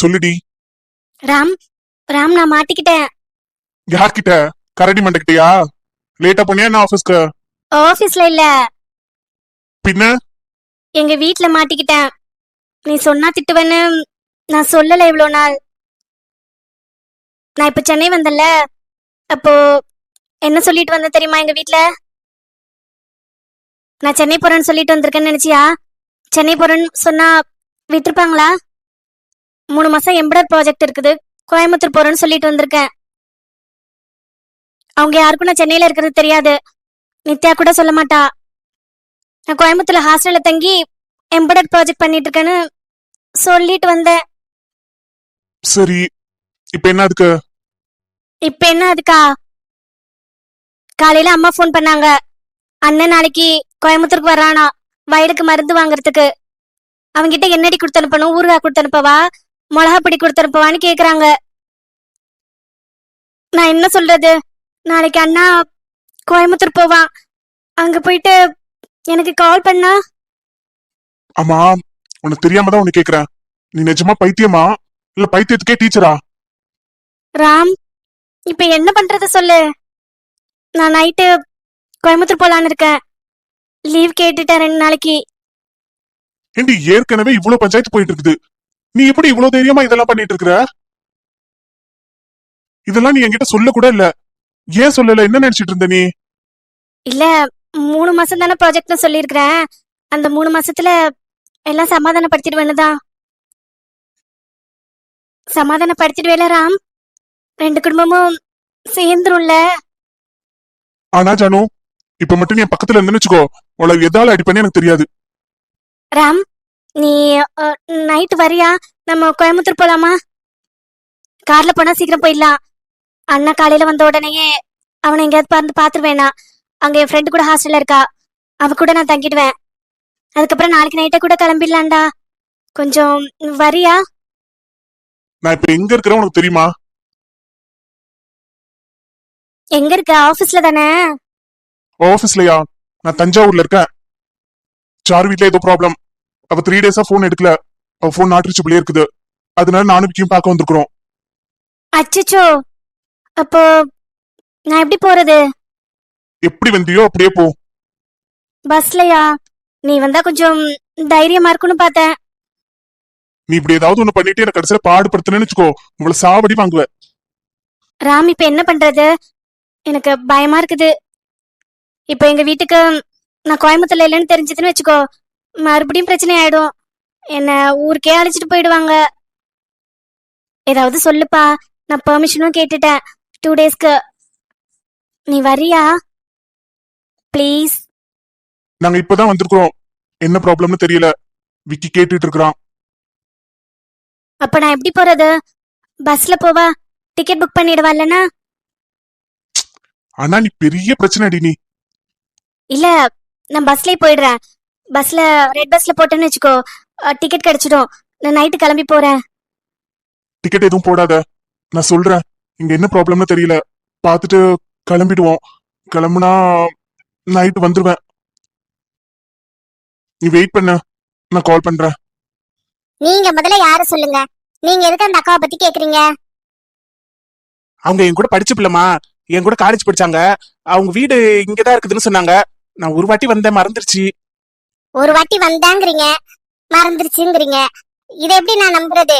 சொல்லுடி. ராம் ராம் நான் மாட்டிக்கிட்டேன். யார்கிட்ட? கரடி மண்டக்கிட்டயா? லேட்டா போனியா என்ன ஆபீஸ்க்கு ஆபீஸ்ல இல்ல. பின்ன? எங்க வீட்ல மாட்டிக்கிட்டேன். நீ சொன்னா திட்டுவேன்னு நான் சொல்லல இவ்வளோ நாள். நான் இப்ப சென்னை வந்தேன்ல. அப்போ என்ன சொல்லிட்டு வந்தேன் தெரியுமா எங்க வீட்ல? நான் சென்னை போறேன்னு சொல்லிட்டு வந்திருக்கேன்னு நினைச்சியா? சென்னை போறேன்னு சொன்னா விட்டுருப்பாங்களா? மூணு மாசம் எம்படர் ப்ராஜெக்ட் இருக்குது. கோயம்புத்தூர் போறேன்னு சொல்லிட்டு வந்திருக்கேன். அவங்க யாருக்கும் நான் சென்னையில இருக்கிறது தெரியாது. நித்யா கூட சொல்ல மாட்டா. நான் கோயம்புத்தூர்ல ஹாஸ்டல்ல தங்கி எம்படட் ப்ராஜெக்ட் பண்ணிட்டு இருக்கேன்னு சொல்லிட்டு வந்தேன். சரி இப்ப என்ன அதுக்கு? இப்ப என்ன அதுக்கா? காலையில அம்மா ஃபோன் பண்ணாங்க. அண்ணன் நாளைக்கு கோயம்புத்தூருக்கு வர்றானா. வயலுக்கு மருந்து வாங்குறதுக்கு. அவங்கிட்ட என்னடி கொடுத்து அனுப்பணும்? ஊறுகாய் கொடுத்து அனுப்பவா? மிளகா பொடி கொடுத்து அனுப்பவான்னு கேக்குறாங்க. நான் என்ன சொல்றது? நாளைக்கு அண்ணா கோயம்புத்தூர் போவான். அங்க போயிட்டு எனக்கு கால் பண்ணா? ஆமா உனக்கு தெரியாம தான் உனக்கு கேக்குறேன். நீ நிஜமா பைத்தியமா? இல்ல பைத்தியத்துக்கே டீச்சரா ராம் இப்ப என்ன பண்றது சொல்லு? நான் நைட்டு கோயம்புத்தூர் போலான்னு இருக்கேன். லீவ் கேட்டுட்டேன் ரெண்டு நாளைக்கு. ஏண்டி ஏற்கனவே இவ்வளவு பஞ்சாயத்து போயிட்டு இருக்குது. நீ எப்படி இவ்வளவு தைரியமா இதெல்லாம் பண்ணிட்டு இருக்கிற இதெல்லாம் நீ என்கிட்ட சொல்ல கூட இல்ல. ஏன் சொல்லல? என்ன நினைச்சிட்டு இருந்த நீ? இல்ல மூணு மாசம் தானே ப்ராஜெக்ட்னு சொல்லியிருக்கிறேன். அந்த மூணு மாசத்துல எல்லாம் சமாதானப்படுத்திடுவேன்னு தான் சமாதானப்படுத்திடுவேல ராம். ரெண்டு குடும்பமும் சேர்ந்துரும்ல. ஆனா ஜானு இப்ப மட்டும் நீ பக்கத்துல இருந்துன்னு வச்சுக்கோ. உனக்கு எதால அடிப்பேன்னு எனக்கு தெரியாது. ராம் நீ நைட் வரியா? நம்ம கோயம்புத்தூர் போலாமா? கார்ல போனா சீக்கிரம் போயிடலாம். அண்ணா காலையில வந்த உடனேயே அவனை எங்கேயாவது பார்த்து பாத்துருவேனா அங்க என் ஃப்ரெண்டு கூட ஹாஸ்டல்ல இருக்கா. அவ கூட நான் தங்கிடுவேன். அதுக்கப்புறம் நாளைக்கு நைட்டே கூட கிளம்பிடலாம்டா. கொஞ்சம் வரியா? நான் இப்ப எங்க இருக்கிறேன் உனக்கு தெரியுமா? எங்க இருக்க? ஆபீஸ்ல தானே? ஆபீஸ்லயா நான் தஞ்சாவூர்ல இருக்கேன். சாரு வீட்ல ஏதோ ப்ராப்ளம் அவ த்ரீ டேஸா போன் எடுக்கல. அவ போன் நாட் ரீச்சபிளே இருக்குது. அதனால நானும் விக்கியும் பார்க்க வந்திருக்கிறோம். அச்சச்சோ. அப்போ நான் எப்படி போறது? எப்படி வந்தியோ அப்படியே போ. பஸ்லயா? நீ வந்தா கொஞ்சம் தைரியமா இருக்கும்னு பார்த்தேன். நீ இப்படி ஏதாவது ஒண்ணு பண்ணிட்டு எனக்கு கடைசியில பாடுபடுத்தினு வச்சுக்கோ. உங்களை சாவடி வாங்குவ ராம் இப்ப என்ன பண்றது? எனக்கு பயமா இருக்குது. இப்ப எங்க வீட்டுக்கு நான் கோயம்புத்தூர்ல இல்லைன்னு தெரிஞ்சதுன்னு வச்சுக்கோ. மறுபடியும் பிரச்சனை ஆயிடும் என்ன ஊருக்கே அழைச்சிட்டு போயிடுவாங்க. ஏதாவது சொல்லுப்பா நான் பெர்மிஷனும் கேட்டுட்டேன். டூ டேஸ்க்கு நீ வரியா? ப்ளீஸ் நாங்க இப்பதான் வந்திருக்கிறோம். என்ன ப்ராப்ளம்னு தெரியல. விக்கி கேட்டுட்டு இருக்கிறான். அப்ப நான் எப்படி போறது? பஸ்ல போவா? டிக்கெட் புக் பண்ணிடுவா இல்லனா? ஆனா நீ பெரிய பிரச்சனை அடி நீ. இல்ல நான் பஸ்லயே போயிடுறேன். பஸ்ல ரெட் பஸ்ல போட்டேன்னு வச்சுக்கோ டிக்கெட் கிடைச்சிடும். நான் நைட்டு கிளம்பி போறேன். டிக்கெட் எதுவும் போடாத. நான் சொல்றேன். இங்க என்ன ப்ராப்ளம்னு தெரியல. பார்த்துட்டு கிளம்பிடுவோம். கிளம்புனா நைட் வந்துருவேன். நீ வெயிட் பண்ண. நான் கால் பண்றேன். நீங்க முதல்ல யார சொல்லுங்க? நீங்க எதுக்கு அந்த அக்காவை பத்தி கேக்குறீங்க? அவங்க என் கூட படிச்ச பிள்ளைமா என் கூட காலேஜ் படிச்சாங்க. அவங்க வீடு இங்கதான் இருக்குதுன்னு சொன்னாங்க. நான் ஒரு வாட்டி வந்தேன் மறந்துருச்சு. ஒரு வாட்டி வந்தாங்கிறீங்க மறந்துருச்சுங்கிறீங்க. இதை எப்படி நான் நம்புறது?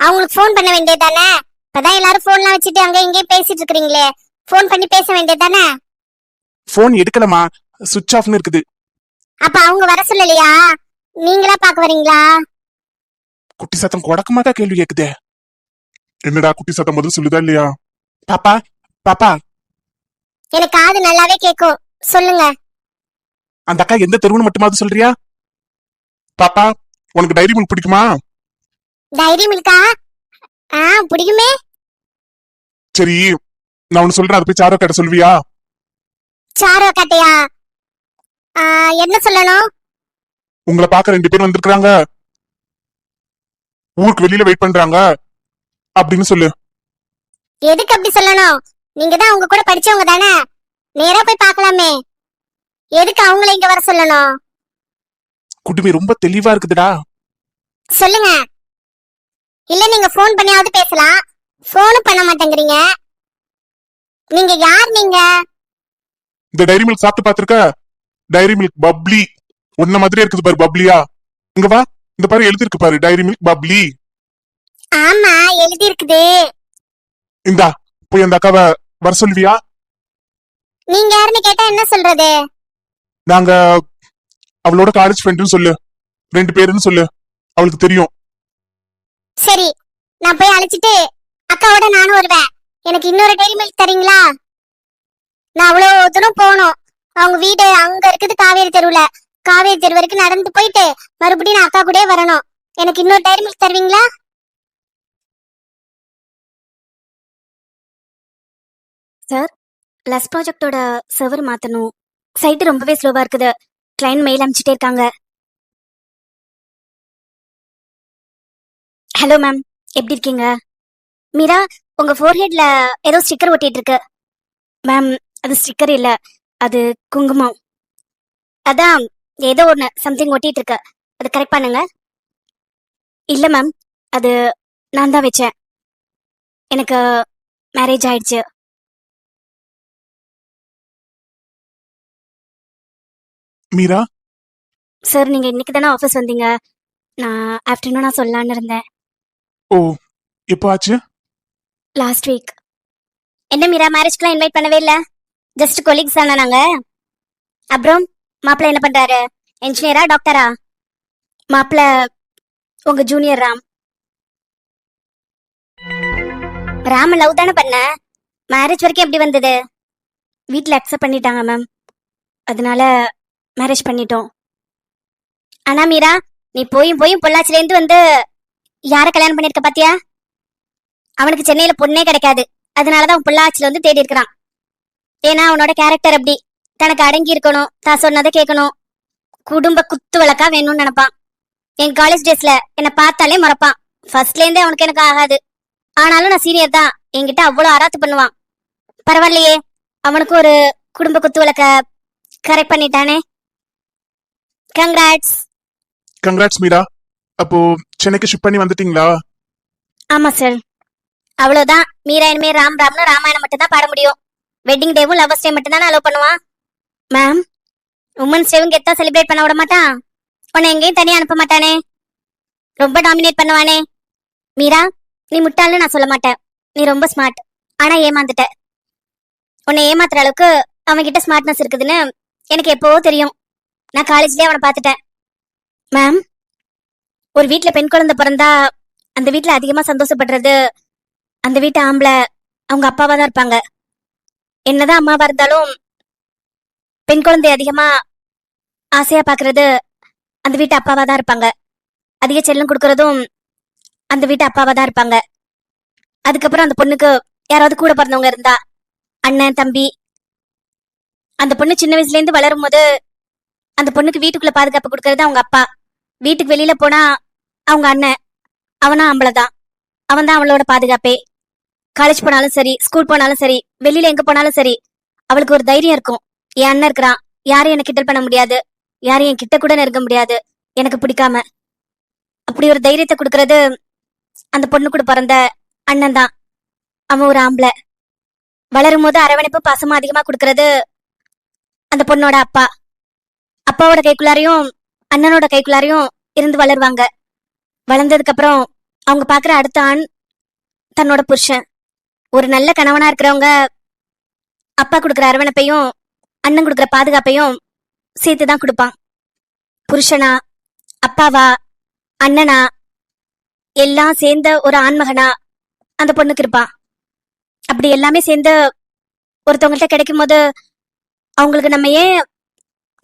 அவங்களுக்கு ஃபோன் பண்ண வேண்டியதானே இப்பதான் எல்லாரும் போன்லாம் வச்சுட்டு அங்க இங்கேயும் பேசிட்டு இருக்கீங்களே ஃபோன் பண்ணி பேச வேண்டியதானே ஃபோன் எடுக்கலமா சுவிட்ச் ஆஃப்னு இருக்குது. அப்ப அவங்க வர சொல்லலையா? நீங்களா பாக்க வரீங்களா? குட்டி சத்தம் கொடக்கமாக்கா கேள்வி கேக்குதே. என்னடா குட்டி சத்தம் முதல்ல சொல்லுதா இல்லையா? பாப்பா பாப்பா. எனக்கு காது நல்லாவே கேக்கும். சொல்லுங்க. அந்த அக்கா எந்த தெருவுன்னு மட்டுமாவது சொல்றியா? பாப்பா உனக்கு டைரி மில்க் பிடிக்குமா? தைரியம் இருக்கா ஆ? பிடிக்குமே. சரி நான் ஒன்னு சொல்றேன் அதை போய் சாரோ கிட்ட சொல்வியா? சாரோ கட்டையா? ஆ, என்ன சொல்லணும்? உங்களை பார்க்க ரெண்டு பேர் வந்திருக்காங்க ஊருக்கு வெளியில வெயிட் பண்றாங்க. அப்படின்னு சொல்லு. எதுக்கு அப்படி சொல்லணும்? நீங்க தான் அவங்க கூட படிச்சவங்க தானே. நேரா போய் பார்க்கலாமே. எதுக்கு அவங்கள இங்க வர சொல்லணும்? குடுமி ரொம்ப தெளிவா இருக்குதுடா. சொல்லுங்க. இல்ல நீங்க ஃபோன் பண்ணியாவது பேசலாம். ஃபோனும் பண்ண மாட்டேங்கிறீங்க. நீங்க யார் நீங்க? இந்த டைரி மில்க் சாப்பிட்டு பாத்திருக்க டைரி மில்க் பப்ளி உன்ன மாதிரியே இருக்குது பாரு பப்ளியா இங்க வா. இந்த பாரு எழுதிருக்கு பாரு டைரி மில்க் பப்ளி ஆமா எழுதி இருக்குது இந்தா போய் அந்த அக்காவை வர சொல்வியா நீங்க யாருன்னு கேட்டா என்ன சொல்றது? நாங்க அவளோட காலேஜ் ஃப்ரெண்டுன்னு சொல்லு. ரெண்டு பேருன்னு சொல்லு. அவளுக்கு தெரியும். சரி நான் போய் அழைச்சிட்டு அக்காவோட நானும் வருவேன். எனக்கு இன்னொரு டைரி மில்க் தரீங்களா? நான் அவ்வளவு தூரம் போகணும். அவங்க வீடு அங்க இருக்குது காவேரி தெருவுல. காவேரி தெரு வரைக்கும் நடந்து போயிட்டு மறுபடியும் நான் அக்கா கூடயே வரணும். எனக்கு இன்னொரு டைரி மில்க் தருவீங்களா? லஸ் ப்ராஜெக்டோட சர்வர் மாத்தணும். சைட் ரொம்பவே ஸ்லோவா இருக்குது. கிளைண்ட் மெயில் அனுப்பிச்சிட்டே இருக்காங்க. ஹலோ மேம் எப்படி இருக்கீங்க? மீரா உங்க ஃபோர்ஹெட்ல ஏதோ ஸ்டிக்கர் ஒட்டிட்டு இருக்கு மேம் அது ஸ்டிக்கர் இல்ல அது குங்குமம். அதான் ஏதோ ஒன்று சம்திங் ஒட்டிட்டு இருக்கு அது கரெக்ட் பண்ணுங்க. இல்ல மேம் அது நான் தான் வச்சேன். எனக்கு மேரேஜ் ஆயிடுச்சு. மீரா? சார் நீங்க இன்னைக்கு தானே ஆஃபீஸ் வந்தீங்க? நான் ஆஃப்டர்நூனா சொல்லலான்னு இருந்தேன். ஓ எப்போ ஆச்சு? லாஸ்ட் வீக் என்ன மீரா மேரேஜ்க்குலாம் இன்வைட் பண்ணவே இல்ல? ஜஸ்ட் கொலீக்ஸ் தானே நாங்க. அப்புறம் மாப்பிள்ள என்ன பண்றாரு? இன்ஜினியரா டாக்டரா மாப்பிள்ள உங்க ஜூனியர் ராம். ராம லவ் தானே பண்ண? மேரேஜ் வரைக்கும் எப்படி வந்தது? வீட்டில் அக்செப்ட் பண்ணிட்டாங்க மேம் அதனால மேரேஜ் பண்ணிட்டோம். ஆனா மீரா நீ போயும் போயும் பொள்ளாச்சிலேருந்து வந்து யார கல்யாணம் பண்ணிருக்க பாத்தியா? அவனுக்கு சென்னையில பொண்ணே கிடைக்காது. அதனாலதான் அவன் பொள்ளாச்சில வந்து தேடி இருக்கிறான். ஏன்னா அவனோட கேரக்டர் அப்படி. தனக்கு அடங்கி இருக்கணும் தான் சொன்னதை கேட்கணும். குடும்ப குத்து வழக்கா வேணும்னு நினைப்பான். என் காலேஜ் டேஸ்ல என்னை பார்த்தாலே மறப்பான். ஃபர்ஸ்ட்ல இருந்தே அவனுக்கு எனக்கு ஆகாது. ஆனாலும் நான் சீனியர் தான். என்கிட்ட அவ்வளவு ஆராத்து பண்ணுவான். பரவாயில்லையே அவனுக்கு ஒரு குடும்ப குத்து வழக்க கரெக்ட் பண்ணிட்டானே. கங்க்ராட்ஸ் கங்க்ராட்ஸ் மீரா அப்போ சென்னைக்கு ஷிஃப்ட் பண்ணி வந்துட்டீங்களா? ஆமா சார் அவ்வளவுதான். மீரா இனிமே ராம் ராம்னு ராமாயணம் மட்டும் தான் பாட முடியும். வெட்டிங் டேவும் லவர்ஸ் டே மட்டும் தான் அலோவ் பண்ணுவான். மேம் உமன்ஸ் டேவும் கெத்தா செலிப்ரேட் பண்ண விட மாட்டான். உன்னை எங்கேயும் தனியா அனுப்ப மாட்டானே. ரொம்ப டாமினேட் பண்ணுவானே. மீரா நீ முட்டாள்னு நான் சொல்ல மாட்டேன். நீ ரொம்ப ஸ்மார்ட் ஆனா ஏமாந்துட்ட. உன்னை ஏமாத்துற அளவுக்கு அவன்கிட்ட ஸ்மார்ட்னஸ் இருக்குதுன்னு எனக்கு எப்பவோ தெரியும். நான் காலேஜ்லயே அவனை பார்த்துட்டேன். மேம் ஒரு வீட்ல பெண் குழந்தை பிறந்தா அந்த வீட்ல அதிகமா சந்தோஷப்படுறது அந்த வீட்டு ஆம்பளை அவங்க அப்பாவாக தான் இருப்பாங்க. என்னதான் அம்மாவா இருந்தாலும் பெண் குழந்தை அதிகமா ஆசையா பார்க்கறது அந்த வீட்டு அப்பாவா தான் இருப்பாங்க. அதிக செல்லம் கொடுக்கறதும் அந்த வீட்டு அப்பாவாக தான் இருப்பாங்க. அதுக்கப்புறம் அந்த பொண்ணுக்கு யாராவது கூட பிறந்தவங்க இருந்தா அண்ணன் தம்பி அந்த பொண்ணு சின்ன வயசுலேருந்து வளரும் போது அந்த பொண்ணுக்கு வீட்டுக்குள்ள பாதுகாப்பு கொடுக்கறது அவங்க அப்பா. வீட்டுக்கு வெளியில போனா அவங்க அண்ணன். அவனா ஆம்பளைதான் அவன் தான் அவளோட பாதுகாப்பே. காலேஜ் போனாலும் சரி ஸ்கூல் போனாலும் சரி வெளியில எங்க போனாலும் சரி அவளுக்கு ஒரு தைரியம் இருக்கும். என் அண்ணன் இருக்கிறான். யாரையும் என்ன கிண்டல் பண்ண முடியாது. யாரையும் என் கிட்ட கூட நெருங்க முடியாது. எனக்கு பிடிக்காம. அப்படி ஒரு தைரியத்தை கொடுக்கறது அந்த பொண்ணு கூட பிறந்த அண்ணன் தான் அவன் ஒரு ஆம்பளை. வளரும் போது அரவணைப்பு பாசமா அதிகமா கொடுக்கறது அந்த பொண்ணோட அப்பா. அப்பாவோட கைக்குள்ளாரையும் அண்ணனோட கைக்குள்ளாரையும் இருந்து வளருவாங்க. வளர்ந்ததுக்கு அப்புறம் அவங்க பாக்குற அடுத்த ஆண் தன்னோட புருஷன். ஒரு நல்ல கணவனா இருக்கிறவங்க அப்பா கொடுக்குற அரவணைப்பையும் அண்ணன் கொடுக்குற பாதுகாப்பையும் சேர்த்து தான் கொடுப்பான். புருஷனா அப்பாவா அண்ணனா எல்லாம் சேர்ந்த ஒரு ஆண்மகனா அந்த பொண்ணுக்கு இருப்பான். அப்படி எல்லாமே சேர்ந்து ஒருத்தவங்கள்ட்ட கிடைக்கும் போது அவங்களுக்கு நம்ம ஏன்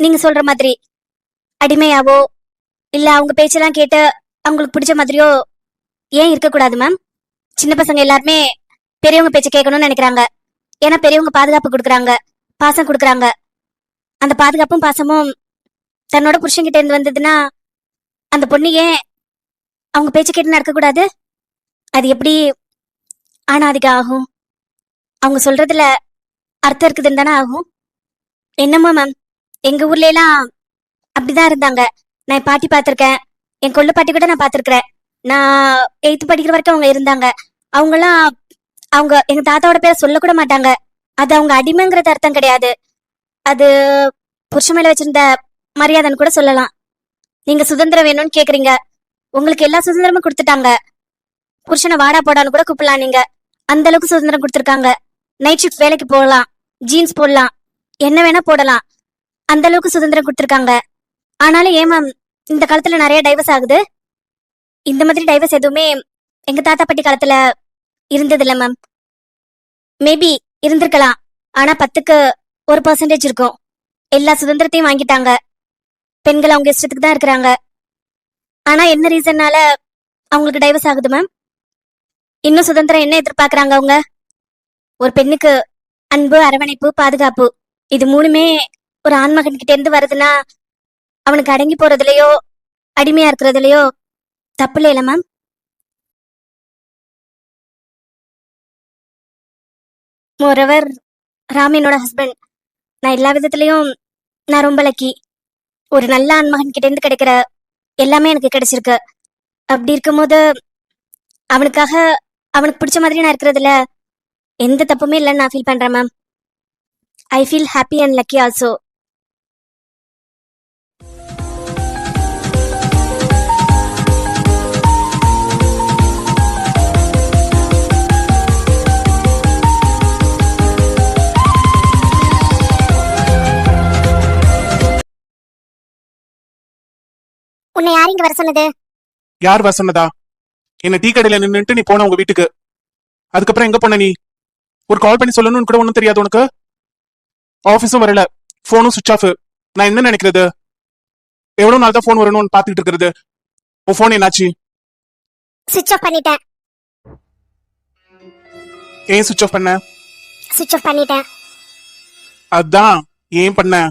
நீங்க சொல்ற மாதிரி அடிமையாவோ இல்ல அவங்க பேச்செல்லாம் கேட்டு அவங்களுக்கு பிடிச்ச மாதிரியோ ஏன் இருக்கக்கூடாது மேம் சின்ன பசங்க எல்லாருமே பெரியவங்க பேச்ச கேட்கணும்னு நினைக்கிறாங்க. ஏன்னா பெரியவங்க பாதுகாப்பு கொடுக்குறாங்க பாசம் கொடுக்குறாங்க. அந்த பாதுகாப்பும் பாசமும் தன்னோட புருஷன்கிட்ட இருந்து வந்ததுன்னா அந்த பொண்ணு ஏன் அவங்க பேச்ச கேட்டு நடக்கக்கூடாது அது எப்படி ஆணாதிக ஆகும்? அவங்க சொல்றதுல அர்த்தம் இருக்குதுன்னு தானே ஆகும்? என்னம்மா மேம் எங்க ஊர்ல எல்லாம் அப்படிதான் இருந்தாங்க. நான் என் பாட்டி பார்த்திருக்கேன். என் கொள்ளு பாட்டி கூட நான் பாத்திருக்கிறேன் நான் எயித்து படிக்கிற வரைக்கும் அவங்க இருந்தாங்க. அவங்கெல்லாம் அவங்க எங்க தாத்தாவோட பேரை சொல்ல கூட மாட்டாங்க. அது அவங்க அடிமைங்கிறது அர்த்தம் கிடையாது. அது புருஷன் மேல வச்சிருந்த மரியாதைன்னு கூட சொல்லலாம். நீங்க சுதந்திரம் வேணும்னு கேக்குறீங்க. உங்களுக்கு எல்லா சுதந்திரமும் கொடுத்துட்டாங்க. புருஷனை வாடா போடான்னு கூட கூப்பிடலாம் நீங்க. அந்த அளவுக்கு சுதந்திரம் கொடுத்துருக்காங்க. நைட் ஷிஃப்ட் வேலைக்கு போகலாம். ஜீன்ஸ் போடலாம். என்ன வேணா போடலாம். அந்த அளவுக்கு சுதந்திரம் கொடுத்துருக்காங்க. ஆனாலும் ஏன் மேம் இந்த காலத்துல நிறைய டைவர்ஸ் ஆகுது. இந்த மாதிரி டைவர்ஸ் எதுவுமே எங்க தாத்தா பாட்டி காலத்துல இருந்தது இல்ல மேம் மேபி இருந்திருக்கலாம். ஆனா பத்துக்கு ஒரு பர்சன்டேஜ் இருக்கும். எல்லா சுதந்திரத்தையும் வாங்கிட்டாங்க. பெண்கள் அவங்க இஷ்டத்துக்கு தான் இருக்கிறாங்க. ஆனா என்ன ரீசன்னால அவங்களுக்கு டைவர்ஸ் ஆகுது மேம் இன்னும் சுதந்திரம் என்ன எதிர்பார்க்கறாங்க அவங்க? ஒரு பெண்ணுக்கு அன்பு அரவணைப்பு பாதுகாப்பு. இது மூணுமே ஒரு ஆண்மகன் கிட்ட இருந்து வருதுன்னா அவனுக்கு அடங்கி போறதுலயோ அடிமையா இருக்கிறதுலயோ தப்பு இல்லையில மேம் மோரவர் ராம் என்னோட ஹஸ்பண்ட் நான் எல்லா விதத்துலயும் நான் ரொம்ப லக்கி ஒரு நல்ல ஆண்மகன் கிட்ட இருந்து கிடைக்கிற எல்லாமே எனக்கு கிடைச்சிருக்கு. அப்படி இருக்கும்போது அவனுக்காக அவனுக்கு பிடிச்ச மாதிரி நான் இருக்கிறதுல எந்த தப்புமே இல்லைன்னு நான் ஃபீல் பண்றேன் ma'am I feel happy and lucky also யார் இங்க வர சொன்னது? யார் வர சொன்னதா? என்ன டீ கடையில நின்னுட்டு நீ போன உங்க வீட்டுக்கு. அதுக்கப்புறம் எங்க போன நீ? ஒரு கால் பண்ணி சொல்லணும்னு கூட ஒண்ணும் தெரியாது உனக்கு? ஆபீஸும் வரல. போனும் சுவிச் ஆஃப் நான் என்ன நினைக்கிறது? எவ்வளவு நாள் தான் போன் வரணும்னு பாத்துக்கிட்டு இருக்கிறது? உன் போன் என்னாச்சு? சுவிட்ச் ஆஃப் பண்ணிட்டேன். ஏன் சுவிச் ஆஃப் பண்ண? சுவிட்ச் ஆஃப் பண்ணிட்டேன். அதான். ஏன் பண்ண?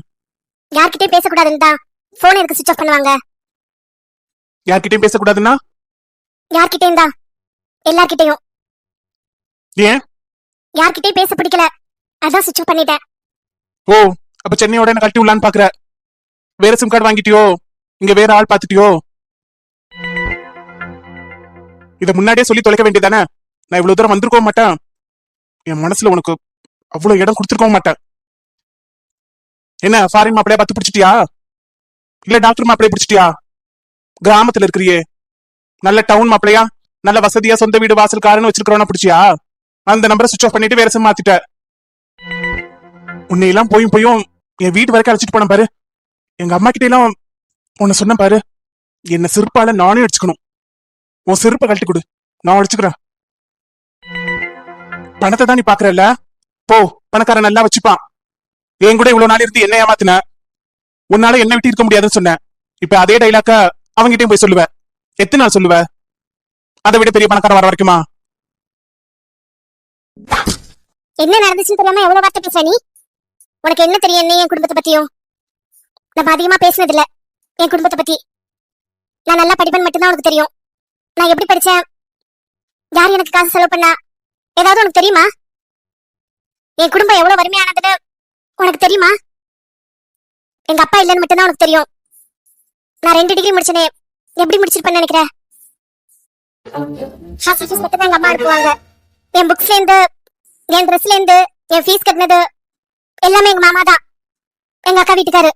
யார்கிட்டயும் பேசக்கூடாதுன்னு தான். போன் எதுக்கு சுவிட்ச் ஆஃப் பண்ணுவாங்க? யார்கிட்டயும் பேசக்கூடாதுன்னா? யார்கிட்டயும் தான் எல்லார்கிட்டயும். ஏன்? யார்கிட்டயும் பேச பிடிக்கல. அதான் சுவிட்ச் பண்ணிட்டேன். ஓ அப்ப சென்னையோட என்ன கழட்டி விடலான்னு பாக்குற? வேற சிம் கார்டு வாங்கிட்டியோ? இங்க வேற ஆள் பாத்துட்டியோ இத முன்னாடியே சொல்லி தொலைக்க வேண்டியதானே நான் இவ்வளவு தூரம் வந்திருக்கவும் மாட்டேன். என் மனசுல உனக்கு அவ்வளவு இடம் கொடுத்துருக்கவும் மாட்டேன். என்ன ஃபாரின் மாப்பிளையா பத்து பிடிச்சிட்டியா? இல்ல டாக்டர் மாப்பிளைய பிடிச்சிட்டியா? கிராமத்துல இருக்கிறியே. நல்ல டவுன் மாப்பிளையா நல்ல வசதியா சொந்த வீடு வாசல் காரன்னு வச்சிருக்கிறோம் பிடிச்சியா? அந்த நம்பரை சுவிச் ஆஃப் பண்ணிட்டு வேற சிம் மாத்திட்ட. உன்னை எல்லாம் போயும் போயும் என் வீட்டு வரைக்கும் அழைச்சிட்டு போன பாரு. எங்க அம்மா கிட்ட எல்லாம் உன்னை சொன்ன பாரு. என்ன சிறுப்பால நானே அடிச்சுக்கணும். உன் செருப்பை கழட்டி கொடு. நான் அடிச்சுக்கிறேன். பணத்தை தான் நீ பாக்குறல்ல? போ பணக்காரன் நல்லா வச்சுப்பான். என் கூட இவ்வளவு நாள் இருந்து என்ன ஏமாத்தின? உன்னால என்ன விட்டு இருக்க முடியாதுன்னு சொன்னேன். இப்ப அதே டைலாக்க அவங்கிட்டயும் போய் சொல்லுவ எத்தனை நாள் சொல்லுவ? அதை விட பெரிய பணக்கார வர வரைக்குமா? என்ன நடந்துச்சுன்னு தெரியாம எவ்வளவு வார்த்தை பேச நீ? உனக்கு என்ன தெரியும்? என்ன என் குடும்பத்தை பத்தியும்? நம்ம அதிகமா பேசினது இல்ல என் குடும்பத்தை பத்தி. நான் நல்லா படிப்பேன் மட்டும்தான் உனக்கு தெரியும். நான் எப்படி படிச்சேன்? யார் எனக்கு காசு செலவு பண்ணா? ஏதாவது உனக்கு தெரியுமா? என் குடும்பம் எவ்வளவு வறுமையானதுன்னு உனக்கு தெரியுமா? எங்க அப்பா இல்லைன்னு மட்டும்தான் உனக்கு தெரியும். நான் ரெண்டு டிகிரி முடிச்சனே. எப்படி முடிச்சிருப்பேன்னு நினைக்கிறேன் ஹாஸ்டல் மட்டும் தான் எங்க அம்மா அனுப்புவாங்க. என் புக்ஸ்ல இருந்து என் ட்ரெஸ்ல இருந்து என் ஃபீஸ் கட்டினது எல்லாமே எங்க மாமா தான். எங்க அக்கா வீட்டுக்காரு.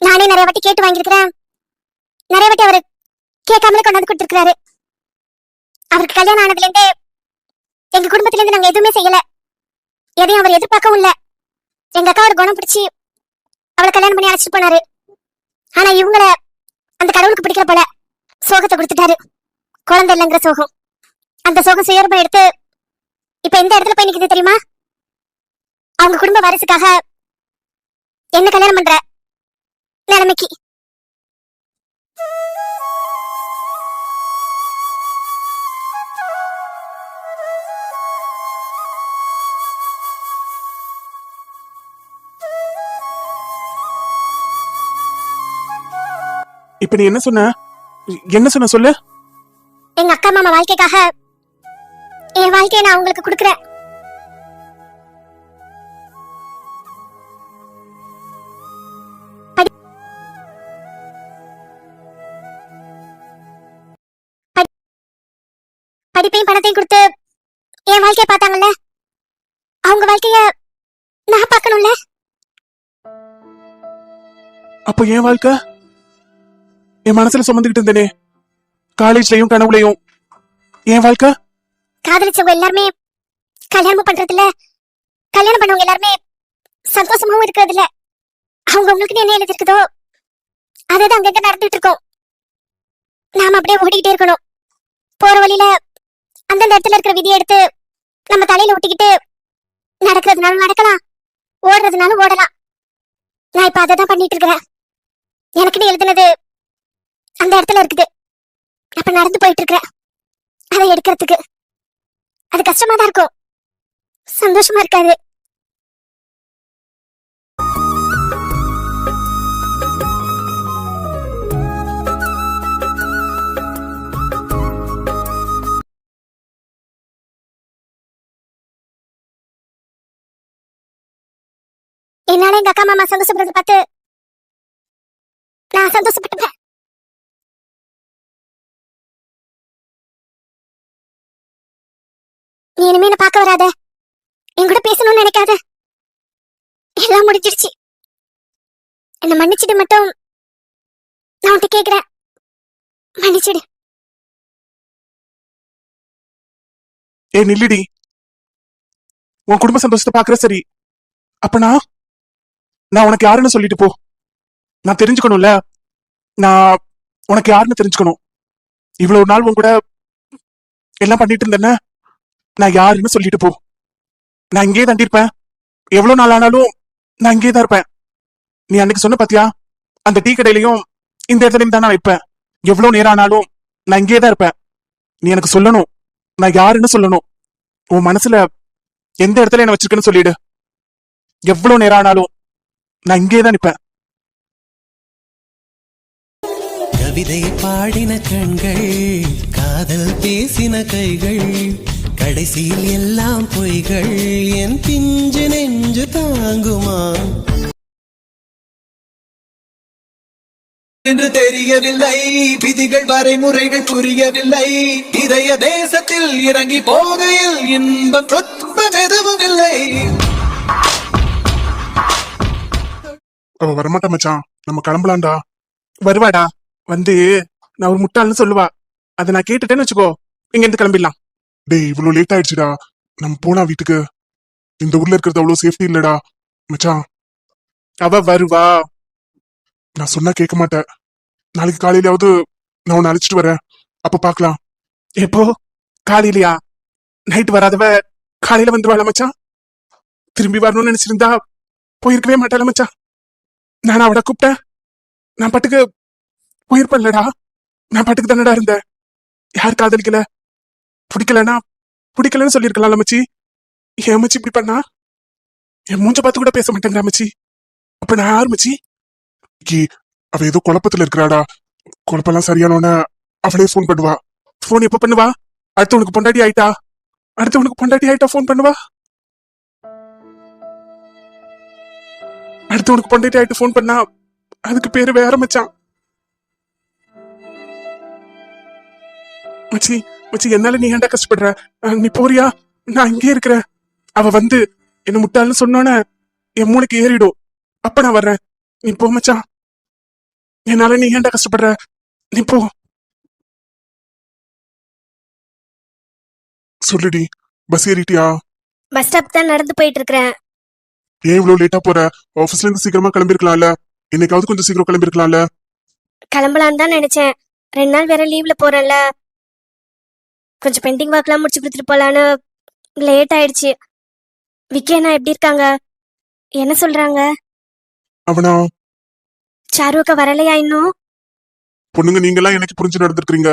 நானே நிறைய வாட்டி கேட்டு வாங்கியிருக்கிறேன். நிறைய வாட்டி அவரு கேட்காமலே கொண்டாந்து கொடுத்துருக்காரு அவருக்கு கல்யாணம் ஆனதுல இருந்தே எங்க குடும்பத்துல இருந்து நாங்க எதுவுமே செய்யல. எதையும் அவர் எதிர்பார்க்கவும் இல்ல. எங்க அக்கா ஒரு குணம் பிடிச்சி அவளை கல்யாணம் பண்ணி அழைச்சிட்டு போனாரு. ஆனா இவங்கள அந்த கடவுளுக்கு பிடிக்கிற போல சோகத்தை கொடுத்துட்டாரு. குழந்தை இல்லைங்கிற சோகம். அந்த சோகம் சுயரூபம் எடுத்து இப்ப எந்த இடத்துல போய் நிக்குது தெரியுமா? அவங்க குடும்ப வாரிசுக்காக என்ன கல்யாணம் பண்ற நிலைமைக்கு. இப்ப நீ என்ன சொன்ன? என்ன சொன்ன சொல்லு? எங்க அக்கா மாமா வாழ்க்கைக்காக என் வாழ்க்கைய நான் உங்களுக்கு கொடுக்குறேன். படிப்பையும் பணத்தையும் கொடுத்து என் வாழ்க்கையை பார்த்தாங்கல்ல? அவங்க வாழ்க்கைய நான் பார்க்கணும்ல? அப்போ என் வாழ்க்கை? என் மனசுல சுமந்துகிட்டு இருந்தேனே. காலேஜ்லயும் கனவுலயும். என் வாழ்க்கை? காதலிச்சவங்க எல்லாருமே கல்யாணம் பண்றதுல கல்யாணம் பண்ணவங்க எல்லாருமே சந்தோஷமாவும் இருக்கிறது இல்ல அவங்க உங்களுக்கு என்ன எழுதிருக்குதோ அதான் அங்கங்க நடந்துட்டு இருக்கோம் நாம அப்படியே ஓடிக்கிட்டே இருக்கணும். போற வழியில அந்தந்த இடத்துல இருக்கிற விதியை எடுத்து நம்ம தலையில ஒட்டிக்கிட்டு நடக்கிறதுனாலும் நடக்கலாம். ஓடுறதுனாலும் ஓடலாம். நான் இப்ப அதை தான் பண்ணிட்டு இருக்கிறேன் எனக்குன்னு எழுதுனது அந்த இடத்துல இருக்குது. அப்ப நடந்து போயிட்டு இருக்கிற அதை எடுக்கிறதுக்கு. அது கஷ்டமா தான் இருக்கும். சந்தோஷமா இருக்காது. என்னால எங்க அக்கா மாமா சந்தோஷப்படுறது பார்த்து நான் சந்தோஷப்பட்டுப்பேன். நீ இனிமே என்ன பார்க்க வராத. என் கூட பேசணும்னு நினைக்காத. எல்லாம் முடிஞ்சிருச்சு. என்ன மன்னிச்சிட்டு மட்டும். நான் உன்கிட்ட கேக்குறேன். மன்னிச்சிடு. ஏ நில்லுடி. உன் குடும்ப சந்தோஷத்தை பாக்குற சரி. அப்பனா நான் உனக்கு யாருன்னு சொல்லிட்டு போ. நான் தெரிஞ்சுக்கணும்ல. நான் உனக்கு யாருன்னு தெரிஞ்சுக்கணும். இவ்வளவு நாள் உன் கூட எல்லாம் பண்ணிட்டு இருந்தேன்ன? நான் யாருன்னு சொல்லிட்டு போ. நான் இங்கேயே தாண்டி இருப்பேன். எவ்வளவு நாள் ஆனாலும் நான் இங்கே தான் இருப்பேன். நீ அன்னைக்கு சொன்ன பாத்தியா? அந்த டீ கடையிலையும் இந்த இடத்துலயும் தான் நான் வைப்பேன். எவ்வளவு நேரம் ஆனாலும் நான் இங்கே தான் இருப்பேன். நீ எனக்கு சொல்லணும். நான் யாருன்னு சொல்லணும். உன் மனசுல எந்த இடத்துல என்ன வச்சிருக்கேன்னு சொல்லிடு. எவ்வளவு நேரம் ஆனாலும் நான் இங்கே தான் நிற்பேன் கவிதை பாடின கண்கள் காதல் பேசின கைகள் கடைசியில் எல்லாம் பொய்கள் என் பிஞ்சு நெஞ்சு தாங்குமா? என்று தெரியவில்லை. விதிகள் வரைமுறைகள் புரியவில்லை. இதய தேசத்தில் இறங்கி போகையில் இன்பம் துன்பம் எதுவும் இல்லை அவ வரமாட்டா மச்சான். நம்ம கிளம்பலாம்டா. வருவாடா. வந்து நான் ஒரு முட்டாள்னு சொல்லுவா. அதை நான் கேட்டுட்டேன்னு வச்சுக்கோ. இங்க இருந்து கிளம்பிடலாம். டேய் இவ்வளவு லேட் ஆயிடுச்சுடா. நம்ம போனா வீட்டுக்கு. இந்த ஊர்ல இருக்கிறது அவ்வளவு சேஃப்டி இல்லடா. மச்சான். அவ வருவா. நான் சொன்னா கேட்க மாட்டேன் நாளைக்கு காலையிலாவது நான் உன்னை அழைச்சிட்டு வரேன். அப்ப பாக்கலாம். எப்போ? காலையிலயா? நைட் வராதவ காலையில வந்துருவாள மச்சான். திரும்பி வரணும்னு நினைச்சிருந்தா போயிருக்கவே மாட்டாள மச்சான். நான் அவட கூப்பிட்டேன். நான் பாட்டுக்கு போயிருப்பேன்லடா. நான் பாட்டுக்கு தானடா இருந்தேன். யார் காதலிக்கல. பிடிக்கலனா பிடிக்கலன்னு சொல்லியிருக்கலாம் மச்சி ஏன் மச்சி இப்படி பண்ணா? என் மூஞ்ச பார்த்து கூட பேச மாட்டேங்கிறா மச்சி அப்ப நான் யார் மச்சி? அவ ஏதோ குழப்பத்துல இருக்கிறாடா. குழப்பம்லாம் சரியானோன்னு அவளே ஃபோன் பண்ணுவா. ஃபோன் எப்ப பண்ணுவா? அடுத்து உனக்கு பொண்டாட்டி ஆயிட்டா? அடுத்து உனக்கு பொண்டாட்டி ஆயிட்டா ஃபோன் பண்ணுவா? அடுத்து உனக்கு பொண்டாட்டி ஆயிட்டு ஃபோன் பண்ணா அதுக்கு பேரு வேற மச்சான். மச்சி மச்சி என்னால நீ ஏன்டா கஷ்டப்படுற? நீ போறியா? நான் இங்கே இருக்கிறேன். அவ வந்து என்ன முட்டாள்னு சொன்னோன்னே என் மூளைக்கு ஏறிடும். அப்ப நான் வர்றேன். நீ போ மச்சான். என்னால நீ ஏன்டா கஷ்டப்படுற? நீ போ. சொல்லுடி பஸ் ஏறிட்டியா? பஸ் ஸ்டாப் தான் நடந்து போயிட்டு இருக்கிறேன் ஏன் இவ்வளவு லேட்டா போற? ஆபீஸ்ல இருந்து சீக்கிரமா கிளம்பிருக்கலாம்ல. இன்னைக்காவது கொஞ்சம் சீக்கிரம் கிளம்பிருக்கலாம்ல. கிளம்பலான்னு தான் நினைச்சேன். ரெண்டு நாள் வேற லீவ்ல போறேன்ல. கொஞ்சம் பெண்டிங் ஒர்க்லாம் முடிச்சு கொடுத்துட்டு போலான்னு லேட் ஆயிடுச்சு. விக்கி அண்ணா எப்படி இருக்காங்க? என்ன சொல்றாங்க? அவனா? சாருவுக்கு வரலையா இன்னும்? பொண்ணுங்க நீங்க எல்லாம் எனக்கு புரிஞ்சு நடந்திருக்கீங்க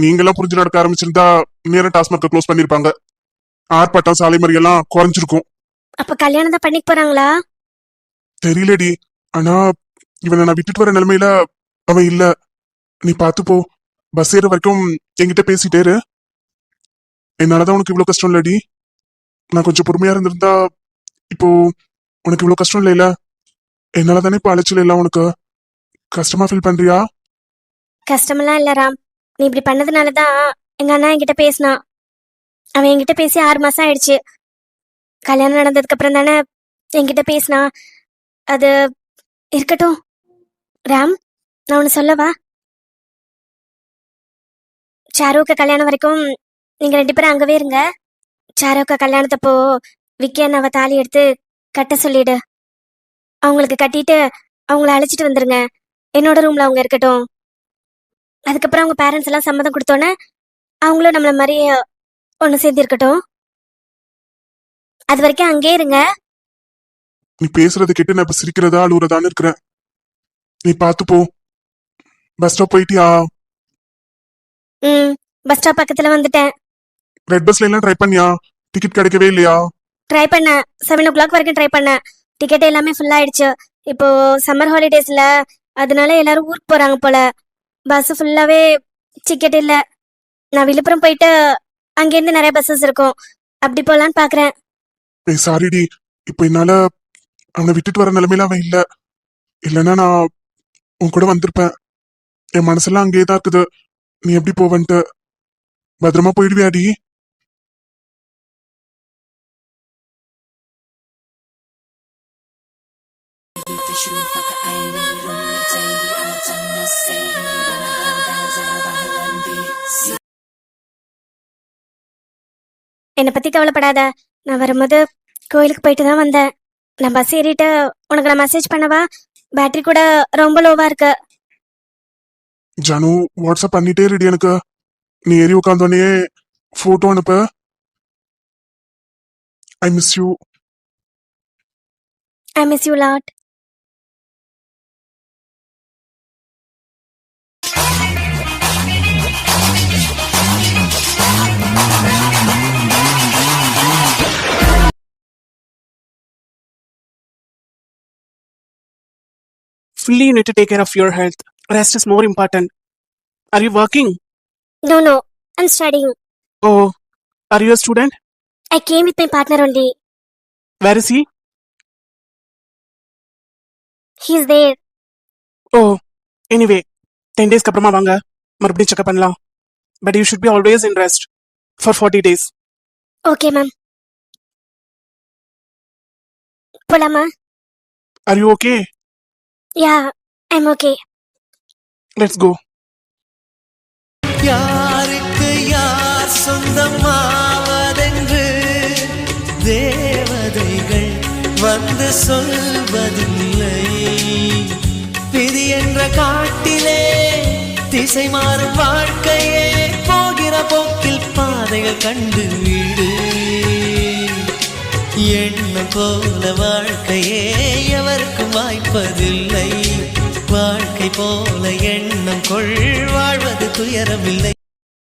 நீங்க எல்லாம் புரிஞ்சு நடக்க ஆரம்பிச்சிருந்தா நேரம் டாஸ்மார்க்க க்ளோஸ் பண்ணிருப்பாங்க. ஆர்ப்பாட்டம் சாலை மறியெல்லாம் குறைஞ்சிருக்கும். அப்ப கல்யாணம் தான் பண்ணிக்க போறாங்களா? தெரியலடி. ஆனா இவனை நான் விட்டுட்டு வர நிலைமையில அவன் இல்ல. நீ பாத்து போ. பஸ் ஏற வரைக்கும் என்கிட்ட பேசிட்டே இரு. என்னாலதான் உனக்கு இவ்வளவு கஷ்டம் இல்லடி? நான் கொஞ்சம் பொறுமையா இருந்திருந்தா இப்போ உனக்கு இவ்வளவு கஷ்டம் இல்லைல? என்னாலதானே இப்ப அழைச்சல இல்லை உனக்கு? கஷ்டமா ஃபீல் பண்றியா? கஷ்டமெல்லாம் இல்ல ராம். நீ இப்படி பண்ணதுனால தான் எங்க அண்ணா என்கிட்ட பேசினான் அவன் என்கிட்ட பேசி ஆறு மாசம் ஆயிடுச்சு. கல்யாணம் நடந்ததுக்கு அப்புறம் தானே என்கிட்ட பேசினா. அது இருக்கட்டும். ராம் நான் உன்னை சொல்லவா? சாருவுக்கு கல்யாணம் வரைக்கும் நீங்க ரெண்டு பேரும் அங்கவே இருங்க. சாருவுக்கு கல்யாணத்தப்போ விக்கி அண்ணாவை தாலி எடுத்து கட்ட சொல்லிடு. அவங்களுக்கு கட்டிட்டு அவங்கள அழைச்சிட்டு வந்துருங்க. என்னோட ரூம்ல அவங்க இருக்கட்டும். அதுக்கப்புறம் அவங்க பேரண்ட்ஸ் எல்லாம் சம்மதம் கொடுத்தோன்னே அவங்களும் நம்மள மாதிரி ஒன்று சேர்ந்து இருக்கட்டும். அது வரைக்கும் அங்கேயே இருங்க. நீ பேசுறதை கேட்டு நான் இப்ப சிரிக்கிறதா அழுகுறதான்னு இருக்கிறேன். நீ பாத்து போ. பஸ் ஸ்டாப் போயிட்டியா? ம் பஸ் ஸ்டாப் பக்கத்துல வந்துட்டேன். ரெட் பஸ்ல எல்லாம் ட்ரை பண்ணியா? டிக்கெட் கிடைக்கவே இல்லையா? ட்ரை பண்ணேன். செவன் ஓ கிளாக் வரைக்கும் ட்ரை பண்ணேன். டிக்கெட் எல்லாமே ஃபுல் ஆயிடுச்சு. இப்போ சம்மர் ஹாலிடேஸ்ல அதனால எல்லாரும் ஊருக்கு போறாங்க போல. பஸ் ஃபுல்லாவே டிக்கெட் இல்ல. நான் விழுப்புரம் போயிட்டு அங்கேருந்து நிறைய பஸ்ஸஸ் இருக்கும். அப்படி போலான்னு பாக்குறேன். ஏய் சாரிடி இப்ப என்னால அவனை விட்டுட்டு வர நிலைமையில அவன் இல்ல. இல்லைன்னா நான் உன் கூட வந்திருப்பேன். என் மனசெல்லாம் அங்கேயே தான் இருக்குது. நீ எப்படி போவன்ட்டு? பத்திரமா போயிடுவியாடி என்னை பத்தி கவலைப்படாத. நான் வரும்போது கோயிலுக்கு போயிட்டு தான் வந்தேன். நான் பஸ் ஏறிட்டு உனக்கு நான் மெசேஜ் பண்ணவா? பேட்டரி கூட ரொம்ப லோவா இருக்கு. ஜானு வாட்ஸ்அப் பண்ணிட்டே ரெடி எனக்கு. நீ ஏறி உட்காந்தோடனே போட்டோ அனுப்ப. I miss you I miss you lot Fully you need to take care of your health. Rest is more important. Are you working? No, no, I'm studying. Oh, are you a student? I came with my partner only. Where is he? He's there. Oh, anyway, 10 days அப்புறமா வாங்க மறுபடியும் checkup பண்ணலாம் but you should be always in rest for forty days Okay, ma'am. போலாமா are you okay yeah I'm okay let's go யாருக்கு யார் சொந்தமாவதென்று தேவதைகள் வந்து சொல்வதில்லை. விதி என்ற காட்டிலே திசை மாறும் வாழ்க்கையே போகிற போக்கில் பாதைகள் கண்டு விடு. எண்ணம் போல வாழ்க்கையே எவருக்கும் வாய்ப்பதில்லை. வாழ்க்கை போல எண்ணம் கொள் வாழ்வது துயரமில்லை.